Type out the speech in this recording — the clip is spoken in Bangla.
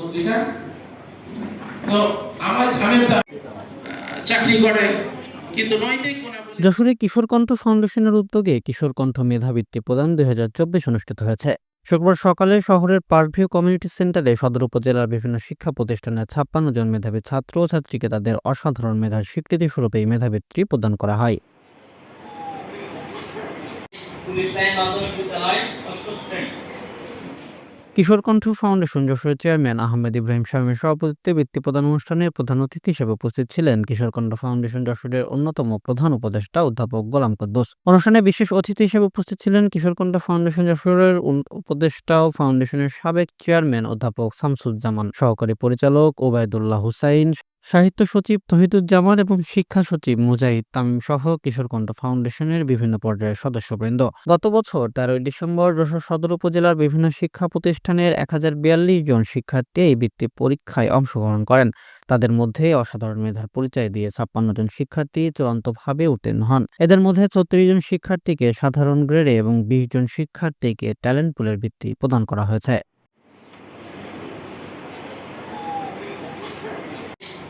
পত্রিকা। তো আমার ঝামেলটা চাকরি করে কিন্তু নৈতিক যশোরে কিশোর কণ্ঠ ফাউন্ডেশনের উদ্যোগে কিশোর কণ্ঠ মেধাবৃত্তি প্রদান দুই হাজার চব্বিশ অনুষ্ঠিত হয়েছে। শুক্রবার সকালে শহরের পার্কভিউ কমিউনিটি সেন্টারে সদর উপজেলার বিভিন্ন শিক্ষা প্রতিষ্ঠানের ছাপ্পান্ন জন মেধাবী ছাত্র ও ছাত্রীকে তাদের অসাধারণ মেধার স্বীকৃতি স্বরূপে এই মেধাবৃত্তি প্রদান করা হয়। পুলিশ লাইন মাধ্যমিক বিদ্যালয় ষষ্ঠ শ্রেণি। কিশোর কণ্ঠ ফাউন্ডেশন যশোর চেয়ারম্যান আহমেদ ইব্রাহিম স্বামীর সভাপতিত্বে বৃত্তি প্রদান অনুষ্ঠানে প্রধান অতিথি হিসেবে উপস্থিত ছিলেন কিশোর কণ্ঠ ফাউন্ডেশন যশোরের অন্যতম প্রধান উপদেষ্টা অধ্যাপক গোলাম কদ্দোস। অনুষ্ঠানে বিশেষ অতিথি হিসেবে উপস্থিত ছিলেন কিশোর কণ্ঠ ফাউন্ডেশন যশোরের উপদেষ্টা ও ফাউন্ডেশনের সাবেক চেয়ারম্যান অধ্যাপক শামসুজ্জামান, সহকারী পরিচালক ওবায়দুল্লাহ হুসাইন সাহিত্য সচিব তহিদুজ্জামান এবং শিক্ষা সচিব মুজাহিদ তামিম সহ কিশোরকণ্ঠ ফাউন্ডেশনের বিভিন্ন পর্যায়ের সদস্যবৃন্দ। গত বছর তেরোই ডিসেম্বর যশোর সদর উপজেলার বিভিন্ন শিক্ষা প্রতিষ্ঠানের এক হাজার বিয়াল্লিশ জন শিক্ষার্থী এই বৃত্তি পরীক্ষায় অংশগ্রহণ করেন। তাদের মধ্যে অসাধারণ মেধার পরিচয় দিয়ে ছাপ্পান্ন জন শিক্ষার্থী চূড়ান্তভাবে উত্তীর্ণ হন। এদের মধ্যে ছত্রিশ জন শিক্ষার্থীকে সাধারণ গ্রেডে এবং বিশ জন শিক্ষার্থীকে ট্যালেন্ট পুলের বৃত্তি প্রদান করা হয়েছে পুলিশ লাইন মাধ্যমিক বিদ্যালয়